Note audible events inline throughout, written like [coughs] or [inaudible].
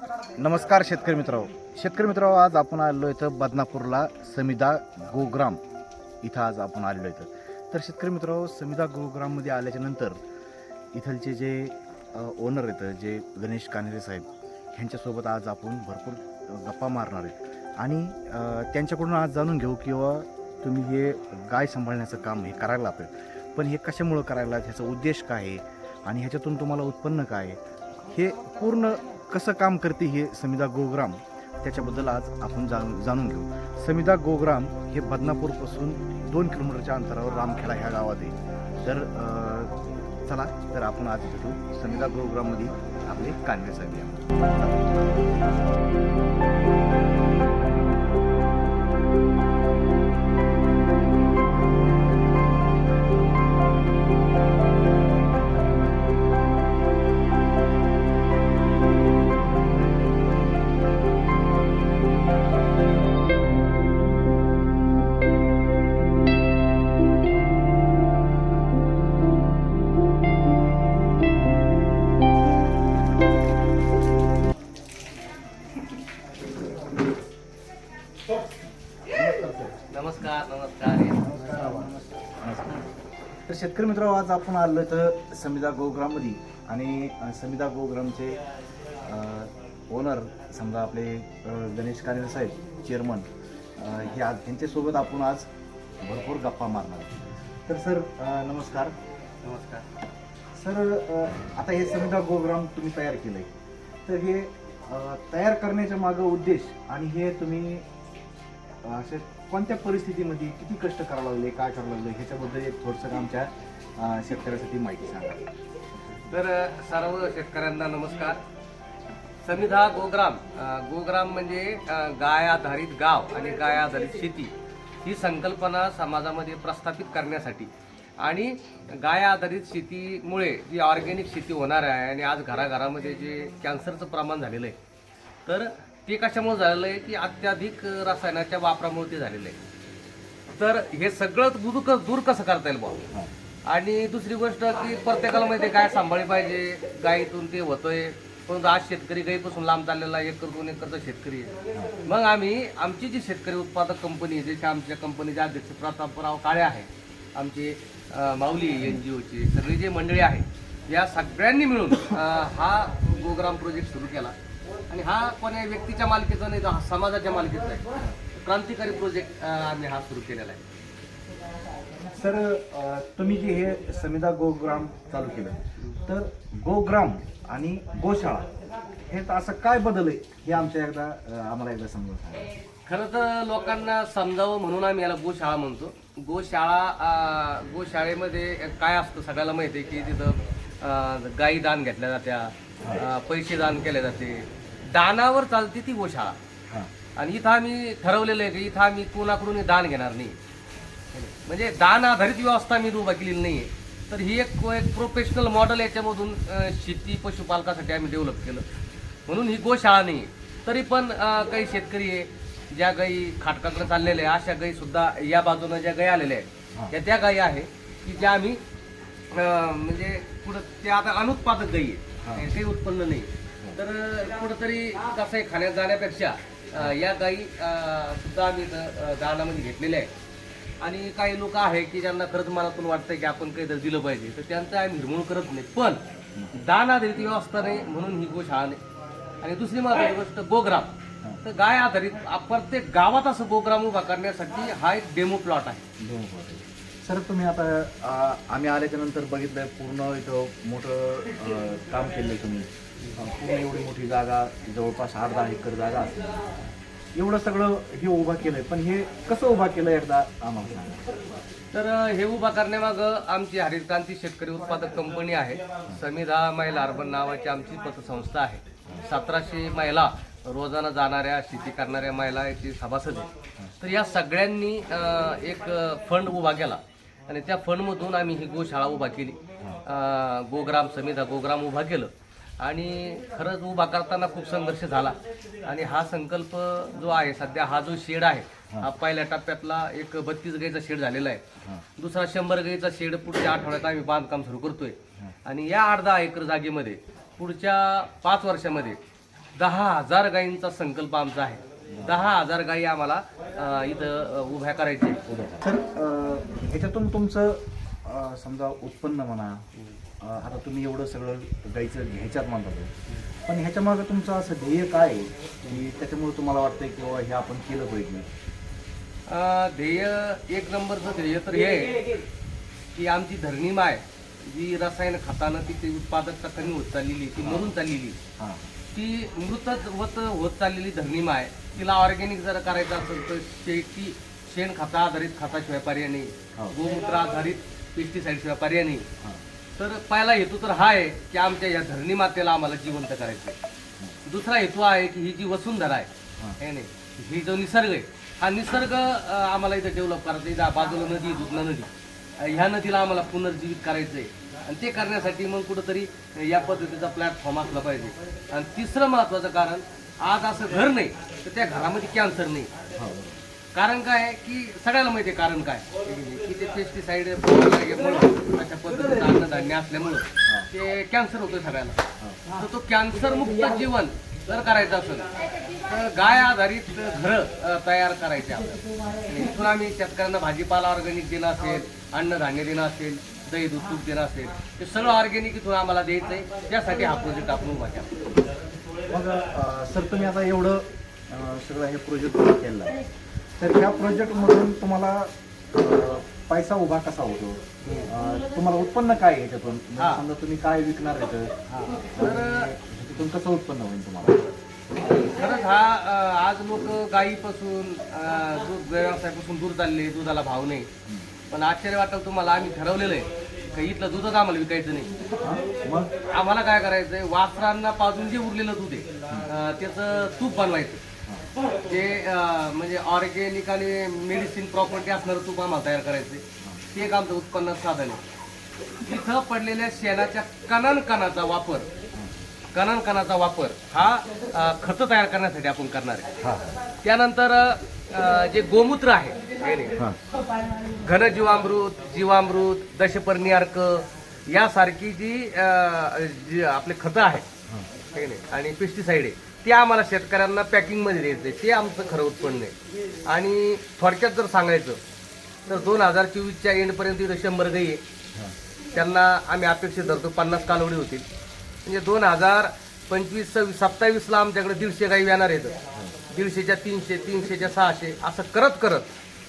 नमस्कार शेतकरी मित्रांनो. शेतकरी मित्रांनो आज आपण आलेलो इथं बदनापूरला समिदा गोग्राम. इथं आज आपण आलेलो इथं. तर शेतकरी मित्रांनो समिदा गोग्राममध्ये आल्याच्यानंतर इथलचे जे ओनर आहेत जे गणेश कानेरे साहेब ह्यांच्यासोबत आज आपण भरपूर गप्पा मारणार आहेत आणि त्यांच्याकडून आज जाणून घेऊ किंवा तुम्ही हे गाय सांभाळण्याचं काम हे करायला लागतं पण हे कशामुळं करायला ह्याचा उद्देश काय आहे? आणि ह्याच्यातून तुम्हाला उत्पन्न काय आहे? हे पूर्ण कसं काम करते हे समिदा गोग्राम? त्याच्याबद्दल आज आपण जाणून जाणून घेऊ. समिदा गोग्राम हे बदनापूरपासून दोन किलोमीटरच्या अंतरावर रामखेडा ह्या गावात आहे. तर चला तर आपण आज भेटू. समिदा गोग्राममध्ये आपले कानवे साहेब शेतकरी मित्र आज आपण आलो तर समिदा गोग्राममध्ये. आणि अ, समिदा गोग्रामचे ओनर समजा आपले गणेश कानेर साहेब चेअरमन हे आज त्यांच्यासोबत आपण आज भरपूर गप्पा मारणार. तर सर नमस्कार. नमस्कार. सर आता हे समिदा गोग्राम तुम्ही तयार केलंय. तर हे तयार करण्याच्या मागं उद्देश आणि हे तुम्ही अ, असे कोणत्या परिस्थितीमध्ये किती कष्ट करावं लागले काय करावं लागलं ह्याच्याबद्दल एक थोडंसं आमच्या शेतकऱ्यासाठी माहिती सांगा. तर सर्व शेतकऱ्यांना नमस्कार. समिधा गोग्राम गोग्राम म्हणजे गाय आधारित गाव आणि गाय आधारित शेती ही संकल्पना समाजामध्ये प्रस्थापित करण्यासाठी. आणि गाय आधारित शेतीमुळे जी ऑर्गॅनिक शेती होणार आहे आणि आज घराघरामध्ये जे कॅन्सरचं प्रमाण झालेलं आहे तर ते कशामुळे झालेलं आहे की अत्याधिक रसायनाच्या वापरामुळे ते झालेलं आहे. तर हे सगळं दूर दूर कसं करता येईल बुवा आणि दुसरी गोष्ट की प्रत्येकाला माहिती गाय सांभाळली पाहिजे. गायीतून ते होतंय. पण आज शेतकरी गाईपासून लांब चाललेला एकर दोन एकरचा शेतकरी आहे. मग आम्ही आमची जी शेतकरी उत्पादक कंपनी जसे आमच्या कंपनीचे अध्यक्ष प्रतापराव काळे आहे आमचे माऊली एन जी ओची सगळी जे मंडळी आहे या सगळ्यांनी मिळून हा गोग्राम प्रोजेक्ट सुरू केला. आणि हा कोण्या व्यक्तीच्या मालकीचा नाही तर हा समाजाच्या मालकीचा आहे. क्रांतिकारी प्रोजेक्ट आम्ही हा सुरू केलेला आहे. सर तुम्ही जे हे समिधा गोग्राम चालू केलं तर गोग्राम आणि गोशाळा हे तर असं काय बदल आहे? हे आमच्या एकदा आम्हाला एकदा समजून सांगा. खरं तर लोकांना समजावं म्हणून आम्ही याला गोशाळा म्हणतो. गोशाळा गोशाळेमध्ये काय असतं सगळ्याला माहिती आहे की तिथं गाई दान घेतल्या जात्या पैसे दान केले जाते. दानावर चालते ती गोशाळा. हां. आणि इथं आम्ही ठरवलेलं आहे की इथं आम्ही कोणाकडून दान घेणार नाही. म्हणजे दान आधारित व्यवस्था मी उभा केलेली नाही तर ही एक एक प्रोफेशनल मॉडेल याच्यामधून अं, शेती पशुपालकासाठी आम्ही डेव्हलप केलं. म्हणून ही गोशाळा नाही तरी पण अं, काही शेतकरी आहे ज्या गाई खाटकाकडे चाललेल्या आहे अशा गाई सुद्धा या बाजूनं ज्या गाई आलेल्या आहेत त्या त्या गाई आहे की ज्या आम्ही अं, म्हणजे कुठं त्या आता अनुत्पादक गाई आहे काही उत्पन्न नाही तर कुठंतरी कसं आहे खाण्यात जाण्यापेक्षा या गाई सुद्धा आम्ही द दानामध्ये घेतलेल्या आहेत. आणि काही लोक आहे की ज्यांना खरंच मनातून वाटतं की आपण काही जर दिलं पाहिजे तर त्यांचं आम्ही निर्मूळ करत नाही. पण दान आधारित व्यवस्था नाही म्हणून ही गोशाळा नाही आणि दुसरी महत्वाची गोष्ट गोग्राम. तर गाय आधारित प्रत्येक गावात असं गोग्राम उभा करण्यासाठी हा एक डेमो प्लॉट आहे. सर तुम्ही आता आम्ही आल्याच्यानंतर बघितलं पूर्ण इथं मोठं अ, काम केलंय तुम्ही. अ, पूर्ण एवढी मोठी जागा जवळपास आठ दहा एकर जागा असेल. एवढं सगळं हे उभा केलंय. पण हे कसं उभा केलं एकदा आम्हाला सांगा. तर अ, हे उभा करण्यामागं आमची हरित क्रांती शेतकरी उत्पादक कंपनी आहे. समीधा महिला अर्बन नावाची आमची पतसंस्था आहे. सतराशे महिला रोजाना जाणाऱ्या शेती करणाऱ्या महिला याची सभासद आहे. तर या सगळ्यांनी अ, एक फंड उभा केला. आणि त्या फंडमधून आम्ही ही गोशाळा उभा केली. गोग्राम समिधा गोग्राम उभा केलं. आणि खरंच उभा करताना खूप संघर्ष झाला. आणि हा संकल्प जो आहे सध्या हा जो शेड आहे हा. पहिल्या टप्प्यातला एक बत्तीस गाईचा शेड झालेला आहे. दुसरा शंभर गाईचा शेड पुढच्या आठवड्यात आम्ही बांधकाम सुरू करतोय. आणि या अर्धा एकर जागेमध्ये पुढच्या पाच वर्षामध्ये दहा हजार गायींचा संकल्प आमचा आहे. दहा हजार गायी आम्हाला अं, इथं उभ्या करायच्या आहेत. तर अं, ह्याच्यातून तुमचं अं, समजा उत्पन्न म्हणा अं, आता तुम्ही एवढं सगळं गाईचं घ्यायच्यात म्हणतात पण ह्याच्या मागं तुमचं असं ध्येय काय आहे? की त्याच्यामुळे तुम्हाला वाटतंय की बाबा हे आपण केलं पाहिजे? अं, ध्येय एक नंबरचं ध्येय तर हे आहे की आमची धरणी माय जी रसायन खतानं तिची उत्पादकता कमी होत चाललेली ती मरून चाललेली हां. ती मृतच होत होत चाललेली धरणी माय तिला ऑर्गॅनिक जर करायचं असेल तर शेती शेण खता आधारित खताशिवाय पर्याय नाही हो. गोमूत्र आधारित पेस्टिसाईडशिवाय पर्याय नाही हां. तर पहिला हेतू तर हा आहे की आमच्या या धरणी मातेला आम्हाला जिवंत करायचं आहे. दुसरा हेतू आहे की ही जी वसुंधरा आहे हां. है नाही? ही जो निसर्ग आहे हा निसर्ग आम्हाला इथं डेव्हलप करायचा. इथं बाजूला नदी दुधना नदी. ह्या नदीला आम्हाला पुनर्जीवित करायचं आहे आणि ते करण्यासाठी मग कुठंतरी या पद्धतीचा प्लॅटफॉर्म असला पाहिजे. आणि तिसरं महत्वाचं कारण आज असं घर नाही तर त्या घरामध्ये कॅन्सर नाही. कारण काय आहे की सगळ्याला माहिती आहे कारण काय? की ते पेस्टिसाईड अशा पद्धतीचं अन्नधान्य असल्यामुळं ते कॅन्सर होतोय सगळ्याला. तर तो कॅन्सर मुक्त जीवन जर करायचं असेल तर गाय आधारित घरं तयार करायचे आपण इथून आम्ही शेतकऱ्यांना भाजीपाला ऑर्गॅनिक देणं असेल अन्नधान्य देणं असेल दही दूध तूप देणं असेल ते सगळं ऑर्गॅनिक इथून आम्हाला द्यायचं आहे. त्यासाठी हा प्रोजेक्ट आपण उभा केला. मग अं, सर तुम्ही आता एवढं अं, सगळं हे प्रोजेक्ट केलं. आहे तर ह्या प्रोजेक्टमधून तुम्हाला अं, पैसा उभा कसा होतो? अं, तुम्हाला उत्पन्न काय आहे ह्याच्यातून म्हणजे हा. समजा तुम्ही काय विकणार आहे तर? ह्याच्यातून कसं उत्पन्न होईल तुम्हाला? खरंच हा अं, आज लोक गायीपासून अं, दूध व्यवसायापासून दूर चालले दुधाला भाव नाही. पण आश्चर्य वाटलं तुम्हाला आम्ही ठरवलेलं आहे का इथलं दूधच आम्हाला विकायचं नाही. आम्हाला काय करायचंय वासरांना पाजून जे उरलेलं दूध आहे त्याचं तूप बनवायचं. ते म्हणजे ऑर्गॅनिक आणि मेडिसिन प्रॉपर्टी असणारं तूप आम्हाला तयार करायचंय. ते एक आमचं उत्पन्न साधन आहे. तिथं पडलेल्या शेणाच्या कणन कणाचा वापर कणन कणाचा वापर हा खत तयार करण्यासाठी आपण करणार आहे. त्यानंतर जे गोमूत्र आहे हे. नाही, घनजीवामृत जीवामृत दशपर्णी अर्क यासारखी जी अं, जी आपले खतं आहेत हे. नाही, आणि पेस्टिसाईड आहे. ते आम्हाला शेतकऱ्यांना पॅकिंगमध्ये द्यायचं ते आमचं खरं उत्पन्न आहे. आणि थोडक्यात जर सांगायचं तर दोन हजार चोवीसच्या एंडपर्यंत इथं शंभर गाई आहे. त्यांना आम्ही अपेक्षित धरतो पन्नास कालवडी होतील. म्हणजे दोन हजार पंचवीस सव्वीस सत्तावीसला आमच्याकडे दीडशे गाई येणार आहेत. दीडशेच्या तीनशे तीनशेच्या सहाशे असं करत करत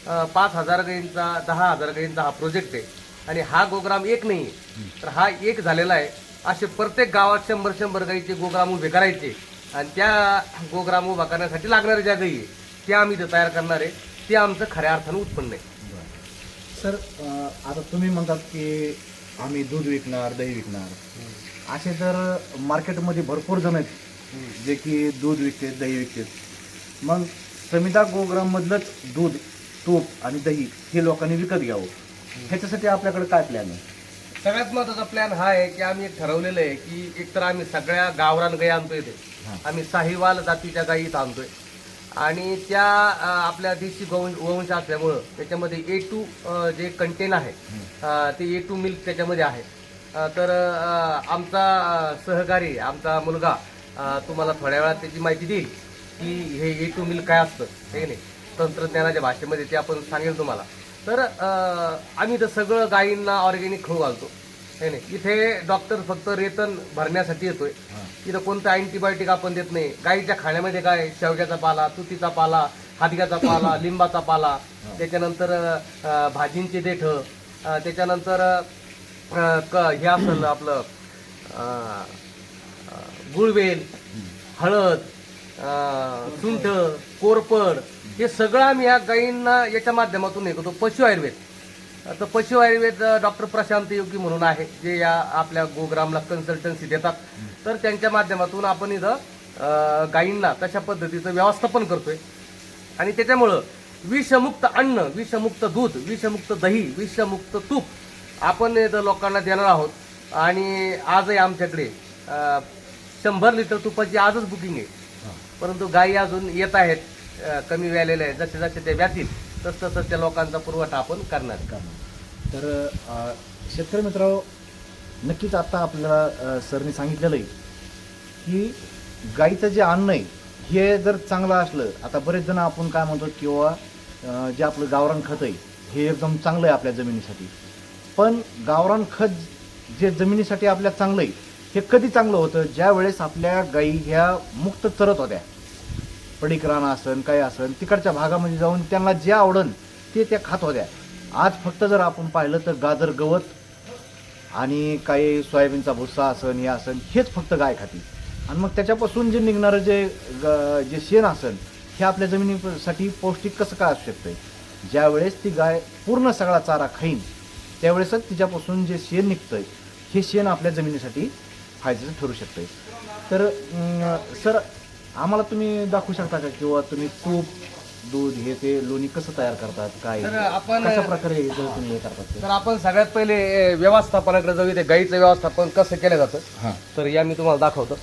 पाच हजार गाईंचा दहा हजार गाईंचा हा प्रोजेक्ट आहे. आणि हा गोग्राम एक नाही आहे. तर हा एक झालेला आहे. असे प्रत्येक गावात शंभर शंभर गाईचे गोग्राम उभे करायचे. आणि त्या गोग्राम उभा करण्यासाठी लागणाऱ्या ज्या गाई आहे त्या आम्ही इथं तयार करणार आहे. ते आमचं खऱ्या अर्थानं उत्पन्न आहे. सर आता तुम्ही म्हणतात की आम्ही दूध विकणार दही विकणार. असे तर मार्केटमध्ये भरपूर जण आहेत जे की दूध विकतात दही विकतात. मग समिता गोग्राममधलंच दूध तूप आणि दही हे लोकांनी विकत घ्यावं. ह्याच्यासाठी आपल्याकडे काय प्लॅन आहे? सगळ्यात महत्त्वाचा प्लॅन हा आहे की आम्ही ठरवलेलं आहे की एकतर आम्ही सगळ्या गावरान गाई आणतोय ते. आम्ही साहिवाल जातीच्या गायी इथं आणतोय. आणि त्या अं, आपल्या देशी वंश असल्यामुळं त्याच्यामध्ये ए टू जे कंटेन आहे अं, ते ए टू मिल्क त्याच्यामध्ये आहे. अं, तर अं, आमचा अं, सहकारी आमचा मुलगा अं, तुम्हाला थोड्या वेळात त्याची माहिती देईल की हे ए टू मिल्क काय असतं हे नाही? तंत्रज्ञानाच्या भाषेमध्ये ते आपण सांगेल तुम्हाला. तर आम्ही तर सगळं गायींना ऑर्गॅनिक खाऊ घालतो. हे नाही? इथे डॉक्टर फक्त रेतन भरण्यासाठी येतोय. इथं कोणतं अँटीबायोटिक आपण देत नाही. गाईच्या खाण्यामध्ये काय? शेवग्याचा पाला तुतीचा पाला हादग्याचा पाला [coughs] लिंबाचा पाला त्याच्यानंतर भाजींचे देठ त्याच्यानंतर क हे असेल आपलं गुळवेल हळद सुंठ कोरपड हे सगळं आम्ही या गायींना याच्या माध्यमातून हे करतो पशु आयुर्वेद. तर पशु आयुर्वेद डॉक्टर प्रशांत योगी म्हणून आहे जे या आपल्या गोग्रामला कन्सल्टन्सी देतात. तर त्यांच्या माध्यमातून आपण इथं अं, गायींना तशा पद्धतीचं व्यवस्थापन करतोय. आणि त्याच्यामुळं विषमुक्त अन्न विषमुक्त दूध विषमुक्त दही विषमुक्त तूप आपण इथं लोकांना देणार आहोत. आणि आजही आमच्याकडे शंभर लिटर तुपाची आजच बुकिंग आहे. परंतु गायी अजून येत आहेत. कमी व्यालेल्या आहे. जसे जसे ते व्यातील तस तसं त्या लोकांचा पुरवठा आपण करणार. करणार तर शेतकरी मित्रांनो नक्कीच आता आपल्याला सरनी सांगितलेलं आहे की गाईचं जे अन्न आहे हे जर चांगलं असलं आता बरेच जण आपण काय म्हणतो किंवा जे आपलं गावरान खत आहे हे एकदम चांगलं आहे आपल्या जमिनीसाठी. पण गावरान खत जे जमिनीसाठी आपल्या चांगलं आहे हे कधी चांगलं होतं? ज्या वेळेस आपल्या गाई ह्या मुक्त चरत होत्या. पडीक असन काय असन तिकडच्या भागामध्ये जाऊन त्यांना जे आवडन ते त्या खात होत्या. आज फक्त जर आपण पाहिलं तर गाजर गवत आणि काही सोयाबीनचा भुस्सा असन हे असन हेच फक्त गाय खाती. आणि मग त्याच्यापासून जे निघणारं जे ग- जे शेण असन हे आपल्या जमिनीसाठी पौष्टिक कसं काय असू शकतं ज्यावेळेस ती गाय पूर्ण सगळा चारा खाईन त्यावेळेसच तिच्यापासून जे शेण निघतंय हे शेण आपल्या जमिनीसाठी फायद्याचं ठरू शकतंय. तर सर आम्हाला तुम्ही दाखवू शकता का किंवा तुम्ही तूप दूध हे ते लोणी कसं तयार करतात काय तर आपण- कशा प्रकारे हे जर तुम्ही हे करतात ते? तर आपण सगळ्यात पहिले अ, व्यवस्थापनाकडे जाऊ इथे गाईचं व्यवस्थापन कसं केलं जातं हां तर या मी तुम्हाला दाखवतो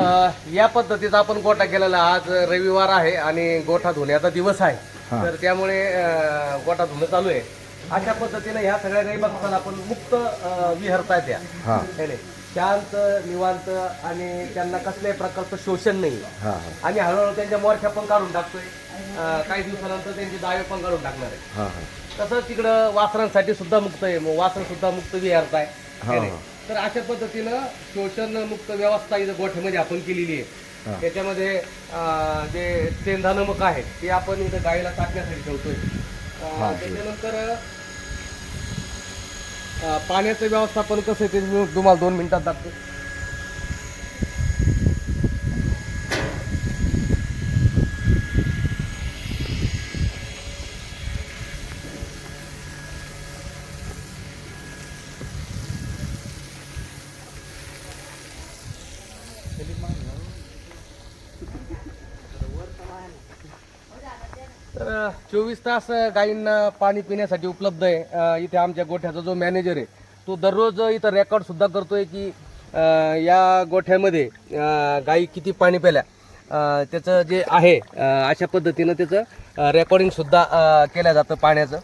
अ, या पद्धतीचा आपण गोठा केलेला. आज रविवार आहे आणि गोठा धुण्याचा दिवस आहे हा. तर त्यामुळे अ, गोठा धुणं चालू आहे अशा पद्धतीने ह्या सगळ्या गाई बघताना आपण मुक्त अ, विहरतायत या हां है नाही? शांत निवांत आणि त्यांना कसल्याही प्रकारचं शोषण नाही. हां हां. आणि हळूहळू त्यांच्या मोरख्या पण काढून टाकतोय. अ, काही दिवसानंतर त्यांची दावे पण काढून टाकणार आहे. हां हां. तसंच तिकडं वासरांसाठी सुद्धा मुक्त आहे. मग वासर सुद्धा मुक्त विहारत आहे. हा, है नाही? हा. तर अशा पद्धतीनं शोषण मुक्त व्यवस्था इथं गोठ्यामध्ये आपण केलेली आहे. त्याच्यामध्ये अं, जे शेंधानमक आहे ते आपण इथं गाईला टाकण्यासाठी ठेवतोय. अं, हा, त्याच्यानंतर पाण्याचं व्यवस्थापन कसं आहे ते मी तुम्हाला दोन मिनिटात दाखवतो तर चोवीस तास गायींना पाणी पिण्यासाठी उपलब्ध आहे. इथे आमच्या गोठ्याचा जो मॅनेजर आहे तो दररोज इथं रेकॉर्ड सुद्धा करतोय की या गोठ्यामध्ये गायी किती पाणी प्याल्या. त्याचं जे आहे अशा पद्धतीनं त्याचं रेकॉर्डिंग सुद्धा अ, केलं जातं पाण्याचं.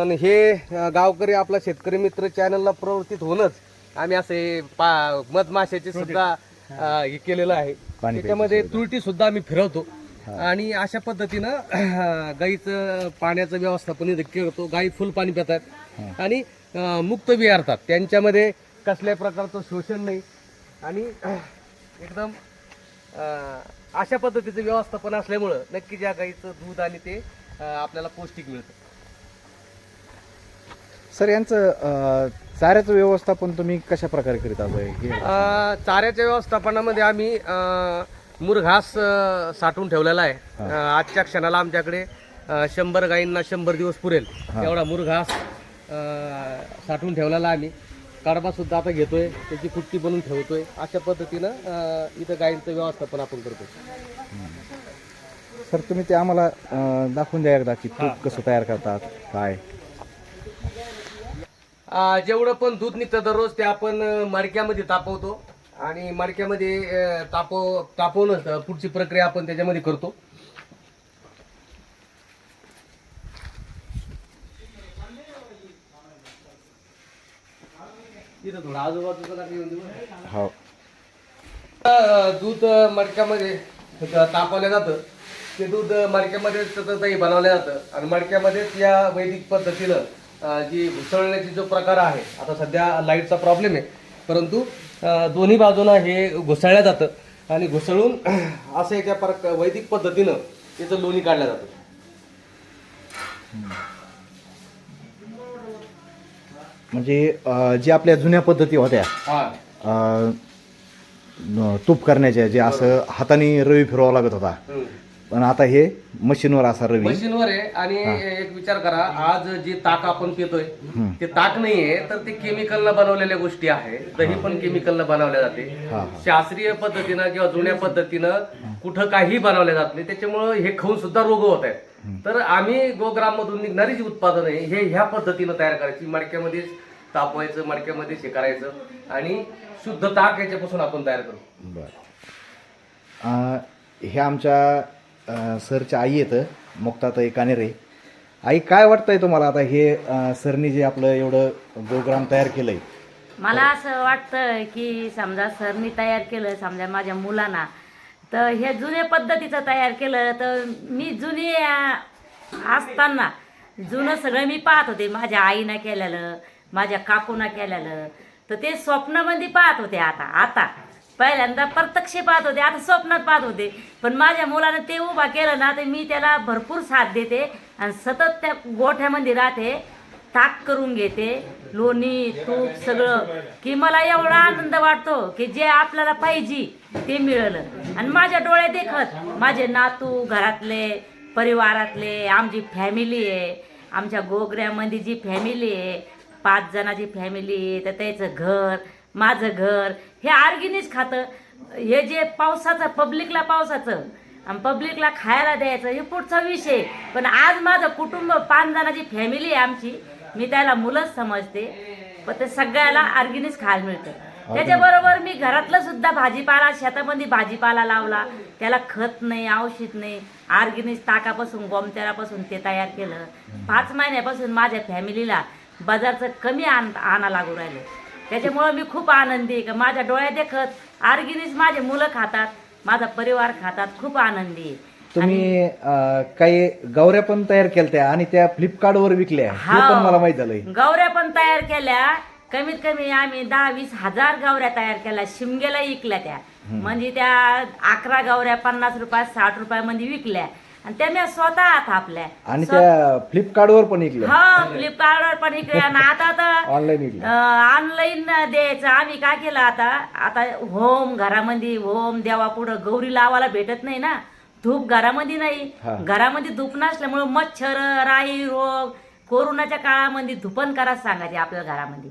आणि हे गावकरी आपला शेतकरी मित्र चॅनलला प्रवर्तित होऊनच आम्ही असे पा मधमाशाचे सुद्धा हे केलेलं आहे. त्याच्यामध्ये तुरटी सुद्धा आम्ही फिरवतो. आणि अशा पद्धतीनं गाईचं पाण्याचं व्यवस्थापन इथं करतो. गाई फुल पाणी पितात आणि मुक्त विहारतात त्यांच्यामध्ये कसल्याही प्रकारचं शोषण नाही. आणि एकदम अशा पद्धतीचं व्यवस्थापन असल्यामुळं नक्की ज्या गाईचं दूध आणि ते आपल्याला पौष्टिक मिळतं. सर यांचं चाऱ्याचं व्यवस्थापन तुम्ही कशा प्रकारे करीत आहोत? चाऱ्याच्या व्यवस्थापनामध्ये आम्ही मुरघास अ, साठवून ठेवलेला आहे. अ, आजच्या क्षणाला आमच्याकडे अ, शंभर गायींना शंभर दिवस पुरेल. एवढा मुरघास अ, साठवून ठेवलेला आहे आम्ही. कडबा सुद्धा आता घेतोय त्याची कुट्टी बनवून ठेवतोय. अशा पद्धतीनं अ, इथं गायींचं व्यवस्थापन आपण करतो सर तुम्ही ते आम्हाला अं, दाखवून द्या एकदा की तूप कसं तयार करतात काय? अ, जेवढं पण दूध निघतं दररोज ते आपण अ, मडक्यामध्ये तापवतो. आणि मडक्यामध्ये तापव तापवूनच अ, पुढची प्रक्रिया आपण त्याच्यामध्ये करतो. हो. दूध मडक्यामध्ये तापवलं जातं. ते दूध मडक्यामध्ये सततही बनवलं जातं. आणि मडक्यामध्येच या वैदिक पद्धतीनं जी घुसळण्याची जो प्रकार आहे आता सध्या लाईटचा प्रॉब्लेम आहे परंतु दोन्ही बाजूनं हे घुसळलं जातं. आणि घुसळून [clears throat] असं एका प्रक वैदिक पद्धतीनं त्याचं लोणी काढलं जातं. म्हणजे अं, जे आपल्या जुन्या पद्धती होत्या हा. अं, न- तूप करण्याच्या जे असं हाताने रवी फिरवावा लागत होता हम्म. पण आता हे मशीनवर असा रवी. मशीनवर आहे आणि एक विचार करा आज जे ताक आपण पितोय. ते ताक नाहीये तर ते केमिकलनं बनवलेल्या गोष्टी आहे. दही पण केमिकलनं बनवल्या जाते. शास्त्रीय पद्धतीनं किंवा जुन्या पद्धतीनं कुठं काही बनवल्या जात नाही. त्याच्यामुळं हे खाऊन सुद्धा रोग होत आहेत. तर आम्ही गोग्राम मधून निघणारी जी उत्पादन आहे हे ह्या पद्धतीनं तयार करायची. मडक्यामध्ये तापवायचं मडक्यामध्ये हे करायचं आणि शुद्ध ताक याच्यापासून आपण तयार करू. बर. हे आमच्या सरच्या आई येतं. मुक्ताताई कानेरे. आई काय वाटतंय तुम्हाला आता हे सरनी जे आपलं एवढं गोग्राम तयार केलंय? मला असं वाटतं की समजा सरनी तयार केलं समजा माझ्या मुलांना तर हे जुन्या पद्धतीचं तयार केलं तर मी जुनी अं, असताना जुनं सगळं मी पाहत होते. माझ्या आईनं केलेलं माझ्या काकूनं केलेलं तर ते स्वप्नामध्ये पाहत होते आता आता. पहिल्यांदा प्रत्यक्ष पाहत होते आता स्वप्नात पाहत होते. पण माझ्या मुलानं ते उभा केलं ना तर मी त्याला भरपूर साथ देते आणि सतत त्या गोठ्यामध्ये राहते ताक करून घेते. लोणी तूप सगळं. की मला एवढा आनंद वाटतो की जे आपल्याला पाहिजे ते मिळालं. आणि माझ्या डोळ्यात देखत माझे नातू घरातले परिवारातले आमची फॅमिली आहे. आमच्या गोगऱ्यामध्ये जी फॅमिली आहे पाच जणाची फॅमिली आहे तर त्याचं घर माझं घर हे आर्गिनीच खातं. हे जे पावसाचं पब्लिकला पावसाचं आणि पब्लिकला खायला द्यायचं हे पुढचा विषय. पण आज माझं कुटुंब पाच जणाची फॅमिली आहे आमची. मी त्याला मुलंच समजते. पण ते सगळ्याला आर्गिनीच खायला मिळतं. त्याच्याबरोबर मी घरातलं सुद्धा भाजीपाला शेतामध्ये भाजीपाला लावला. त्याला खत नाही औषध नाही. आर्गिनिक ताकापासून गोमतेरापासून ते तयार केलं. पाच महिन्यापासून माझ्या फॅमिलीला बाजारचं कमी आण आणा लागू राहिलं. त्याच्यामुळं मी खूप आनंदी आहे. का माझ्या डोळ्यात देखत आर्गिनिक माझे मुलं खातात माझा परिवार खातात खूप आनंदी आहे. तुम्ही अं, काही गौऱ्या पण तयार केल्या आणि त्या फ्लिपकार्ट वर विकल्या हे. पण मला माहीत झालंय. गौऱ्या पण तयार केल्या. कमीत कमी आम्ही दहा वीस हजार गौऱ्या तयार केल्या. शिमग्याला विकल्या त्या. म्हणजे त्या अकरा गौऱ्या पन्नास रुपयात साठ रुपयामध्ये विकल्या. आणि त्या मी स्वतः थापल्या. आणि त्या फ्लिपकार्ट वर पण विकल्या हा फ्लिपकार्टवर पण विकल्या आणि [laughs] आता तर ऑनलाईन ऑनलाईन द्यायचं. आम्ही काय केलं आता? आता होम घरामध्ये होम देवा पुढं गौरी लावायला भेटत नाही ना. धूप घरामध्ये नाही. घरामध्ये धूप नसल्यामुळे मच्छर राई रोग कोरोनाच्या काळामध्ये धुपन करा सांगायचे आपल्या घरामध्ये.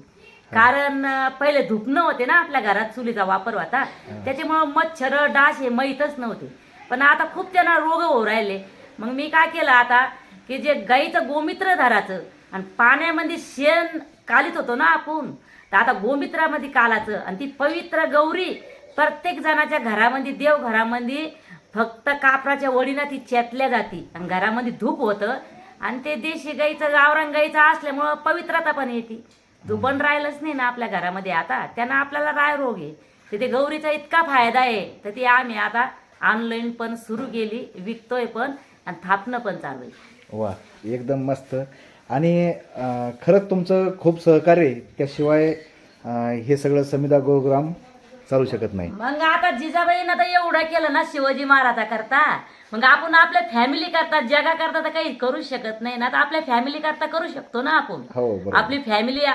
कारण पहिले धूप नव्हते ना आपल्या घरात चुलीचा वापर होता. त्याच्यामुळं मच्छर डास हे माहीतच नव्हते. पण आता खूप त्यांना रोग होऊ राहिले. मग मी काय केलं आता की जे गाईचं गोमित्र धराचं आणि पाण्यामध्ये शेण कालीत होतो ना आपण तर आता गोमित्रामध्ये कालाचं आणि ती पवित्र गौरी प्रत्येक जणाच्या घरामध्ये देव घरामध्ये फक्त कापराच्या वडीनं ती चेतल्या जाते. आणि घरामध्ये धूप होतं आणि ते देशी गाईचं गावरान गाईचं असल्यामुळं पवित्रता पण येते. दुबण राहिलंच नाही ना आपल्या घरामध्ये आता त्यांना आपल्याला राय रोग आहे. तर ते गौरीचा इतका फायदा आहे तर ती आम्ही आता ऑनलाईन पण सुरू केली विकतोय पण आणि थापणं पण चालू आहे. वा एकदम मस्त. आणि अं, खरंच तुमचं खूप सहकार्य आहे. त्याशिवाय अं, हे सगळं समिधा गोग्राम चालू शकत नाही. मग आता जिजाबाईनं तर एवढं केलं ना शिवाजी महाराजा करता. मग आपण आपल्या फॅमिली करता जगा करता तर काही करू शकत नाही ना. तर आपल्या फॅमिली करता करू शकतो ना आपण. हो बरोबर. आपली फॅमिली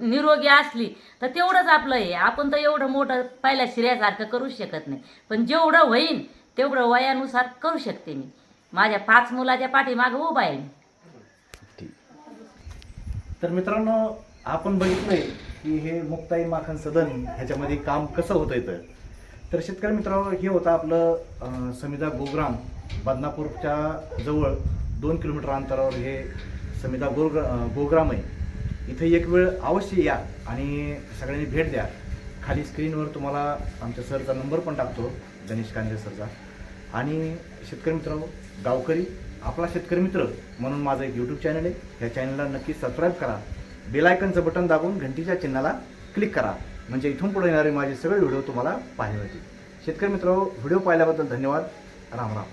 निरोगी असली तर तेवढंच आपलं आहे आपण तर एवढं मोठं पहिल्या शिऱ्यासारखं करू शकत नाही. पण जेवढं होईन तेवढं वयानुसार करू शकते मी. माझ्या पाच मुलाच्या पाठीमागं उभा आहे मी. ठीक. तर मित्रांनो आपण बघितलंय की हे मुक्ताई माखन सदन ह्याच्यामध्ये काम कसं होतं इथं? तर शेतकरी मित्रांनो हे होतं आपलं अं, समिधा गोग्राम बदनापूरच्या जवळ दोन किलोमीटर अंतरावर हे समिधा गोग्र गोग्राम आहे. इथं एक वेळ अवश्य या आणि सगळ्यांनी भेट द्या. खाली स्क्रीनवर तुम्हाला आमच्या सरचा नंबर पण टाकतो गणेश कांदे सरचा. आणि शेतकरी मित्रांनो गावकरी आपला शेतकरी मित्र म्हणून माझं एक यूट्यूब चॅनल आहे. ह्या चॅनलला नक्की सबस्क्राईब करा. बेलायकनचं बटन दाबून घंटीच्या चिन्हाला क्लिक करा. म्हणजे इथून पुढे येणारे माझे सगळे व्हिडिओ तुम्हाला पाहायला मिळतील. शेतकरी मित्रांनो व्हिडिओ पाहिल्याबद्दल धन्यवाद. राम राम.